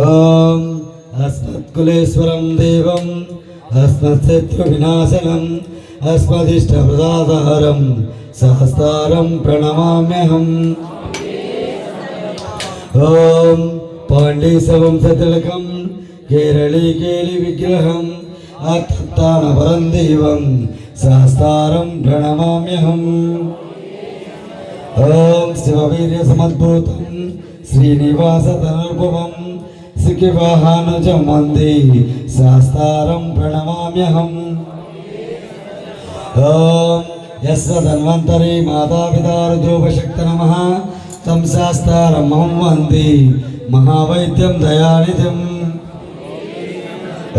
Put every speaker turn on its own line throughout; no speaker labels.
ఓం అస్మత్కులేశ్వరం దేవం అస్మత్శత్రువినాశనం అస్మదిష్టప్రదాధారం సహస్రం ప్రణమామ్యహం. ఓం పాండీసవంశతిలకం కేరళీ కేలి విగ్రహం అత్తానపరం దేవం సహస్రం ప్రణమామ్యహం. ఓం శివవీర్య సమద్భూతం శివవీర్యసమద్భూతం శ్రీనివాసతనుర్భవం సికివాహానుజం వందే శాస్తారం ప్రణమామ్యహం. ఓం యస్వ ధన్వంతరి మాతాపితారుద్రోపశక్త నమ తం శాస్తారం మహం వందే మహావైద్యం దయానిధిం.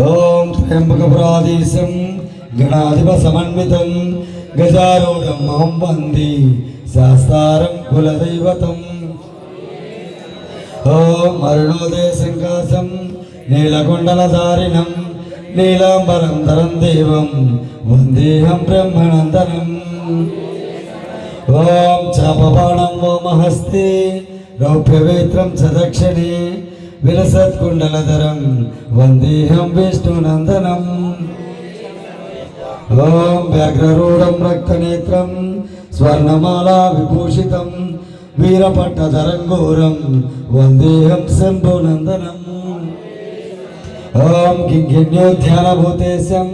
ఓం త్ర్యంబకపురాధీశం గణాధిప సమన్వితం. గజారూఢం వంది శాస్తారం కులదైవతం. ఓం అరుణోదయ సంకాసం నీలకుండలధారిణం నీలాంబరం ధరం దేవం వందేహం బ్రహ్మనందనం. ఓం చాపబాణం ఓమహస్తే రౌప్యవేత్రం చ దక్షిణే విలసత్కుండలధరం వందేహం విష్ణునందనం. ఓం వ్యాఘ్రరూఢం రక్తనేత్రం స్వర్ణమాలా విభూషితం వీరపట్టధరంఘోరం వందేహం శంభునందనం ఓం కింకిణ్యోధ్యానభూతేశం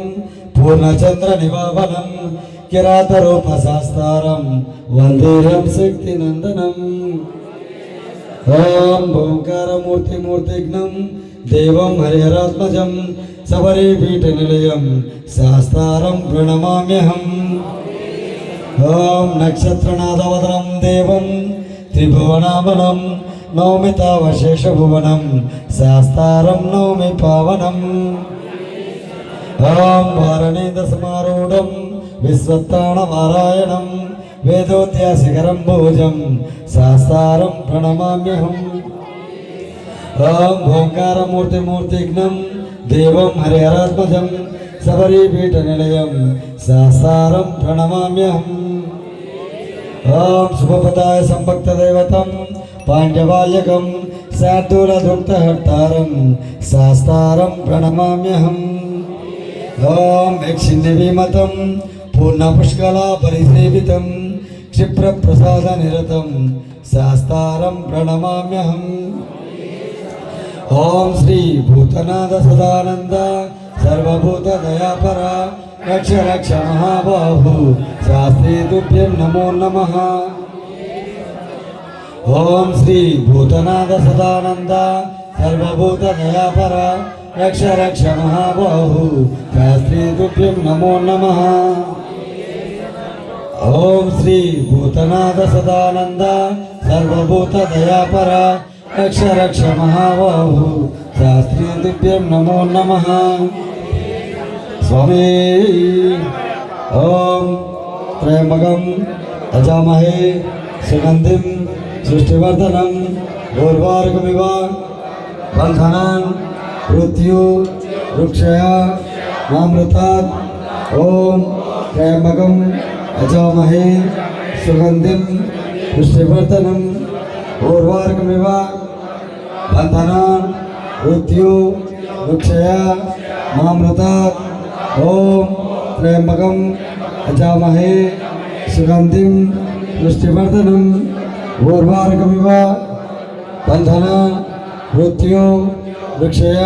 పూర్ణచంద్ర నివావనం కిరాతరూపశాస్తారం వందేహం శక్తినందనం ఓం ఓంకారమూర్తిమూర్తిఘ్నం దేవం హరిహరాత్మజం సబరీపీఠ నిలయం శాస్తారం ప్రణమామ్యహం. ఓం నక్షత్రనాథవదనం దేవం త్రిభువనామనం నౌమి తావశేషభువనం శాస్తారం నౌమి పావనం. ఓం వారణేంద్ర విశ్వత్తాణమారాయణం వేదోద్యాశిఖరం భోజం శాస్తారం ప్రణమామ్యహం. ఓం ఓంకారమూర్తిమూర్తిఘ్నం దేవం హరిహరాత్మజం శబరీపీఠ నిలయం శాస్తారం ప్రణమామ్యహం ఓం శుభపదాయ సంభక్త దైవతం పాండ్యవాల్యకం శార్దూలదుక్తహర్తారం శాస్తారం ప్రణమామ్యహం ఓం యక్షిణ్యవీమతం పూర్ణపుష్కలా పరిసేవితం క్షిప్రప్రసాద నిరతం శాస్తారం ప్రణమామ్యహం ఓం శ్రీ భూతనాథ సదానంద సర్వభూత దయాపర రక్ష రక్ష మహాబాహు శాస్త్రీ తుభ్యం నమో నమ. ఓం శ్రీ భూతనాథ సదానంద సర్వభూత దయాపర రక్ష రక్ష మహాబాహు శాస్త్రీ తుభ్యం నమో నమ. ఓం శ్రీ భూతనాథ సదానంద సర్వభూత దయాపర రక్ష రక్ష మహాబాహు శాస్త్రీ తుభ్యం నమో నమ స్వామి ఓం త్రయంబకం అజామహే సుగంధిం సృష్టివర్ధనం ఊర్వారుకమివ బంధనాన్ మృత్యు వృక్షయ మామృతాత్ ఓం త్రయంబకం అజామహే సుగంధిం పుష్టివర్ధనం బంధన మృత్యు వృక్షయ మామృత ఓం త్రయంబకం అజామహే సుగంధిం పుష్టివర్ధనం పూర్వార్కమివ బంధన మృత్యు వృక్షయ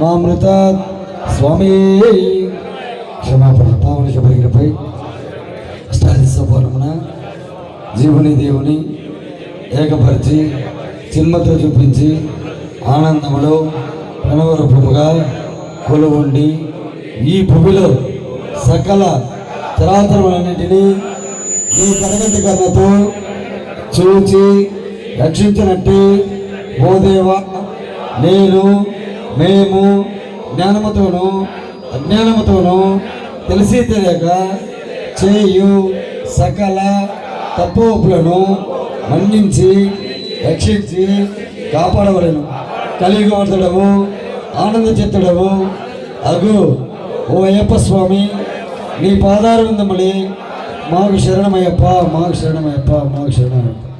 మామృత స్వామి క్షమాపణ పావన శుభగిరిపై అష్టాదిశపూర్ణమున జీవుని దేవుని ఏకపరిచి చిన్మతో చూపించి ఆనందములో ప్రణవరూపముగా కొలువుండి ఈ భూమిలో సకల చరాచరములన్నింటినీ ఈ తరగతి కన్నతో చూచి రక్షించినట్టే ఓ నేను మేము జ్ఞానముతోనూ అజ్ఞానముతోనూ తెలిసి తెలియక చేయు సకల తప్పులను మన్నించి రక్షించి కాపాడవలను. కలిగవర్తుడవు ఆనంద చెత్తడము అగు ఓ అయ్యప్ప స్వామి నీ పాదారు మాకు శరణమయ్యప్ప మాకు శరణమయ్యప్ప మాకు శరణమయ్యప్ప.